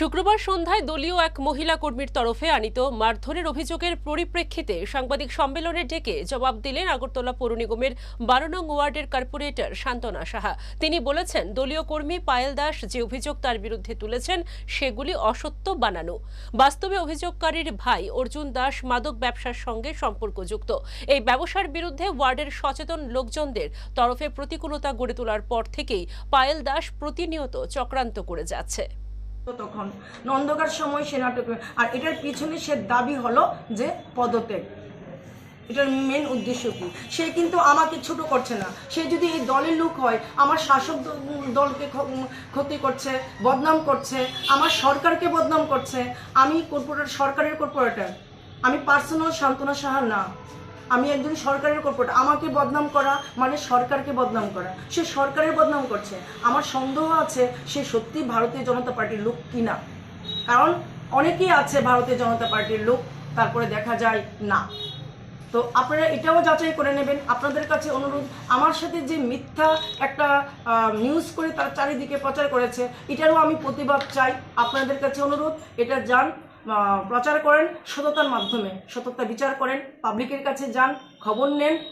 শুক্রবার সন্ধ্যায় দলীয় এক মহিলা কর্মীর তরফে আনিত মারধরের অভিযোগের পরিপ্রেক্ষিতে সাংবাদিক সম্মেলনে ডেকে জবাব দিলেন আগরতলা পৌর নিগমের বারো নং ওয়ার্ডের কর্পোরেটর শান্তনা সাহা। তিনি বলেছেন, দলীয় কর্মী পায়েল দাস যে অভিযোগ তার বিরুদ্ধে তুলেছেন, সেগুলি অসত্য বানানো। বাস্তবে অভিযোগকারীর ভাই অর্জুন দাস মাদক ব্যবসার সঙ্গে সম্পর্কযুক্ত। এই ব্যবসার বিরুদ্ধে ওয়ার্ডের সচেতন লোকজনদের তরফে প্রতিকূলতা গড়ে তোলার পর থেকেই পায়েল দাস প্রতিনিয়ত চক্রান্ত করে যাচ্ছে। তখন নন্দকার সময় সে নাটক, আর এটার পিছনে সে দাবি হলো যে পদত্যাগ। এটার মেন উদ্দেশ্য কি? সে কিন্তু আমাকে ছোট করছে না। সে যদি এই দলের লোক হয়, আমার শাসক দলকে ক্ষতি করছে, বদনাম করছে, আমার সরকারকে বদনাম করছে, আমি কর্পোরেট, সরকারের কর্পোরেটার, আমি পার্সোনাল সান্ত্বনা সাহা না। আমি একজন সরকারের কর্পোরেটর আমাকে বদনাম করা মানে সরকারকে বদনাম করা। সে সরকারের বদনাম করছে। আমার সন্দেহ আছে সে সত্যি ভারতীয় জনতা পার্টির লোক কিনা। কারণ অনেকেই আছে ভারতীয় জনতা পার্টির লোক, তারপরে দেখা যায় না। তো আপনারা এটাও যাচাই করে নেবেন। আপনাদের কাছে অনুরোধ, আমার সাথে যে মিথ্যা একটা নিউজ করে তার চারিদিকে প্রচার করেছে, এটারও আমি প্রতিবাদ চাই। আপনাদের কাছে অনুরোধ, এটা যান প্রচার করেন সততার মাধ্যমে। সততা বিচার করেন পাবলিকের কাছে যান খবর নেন।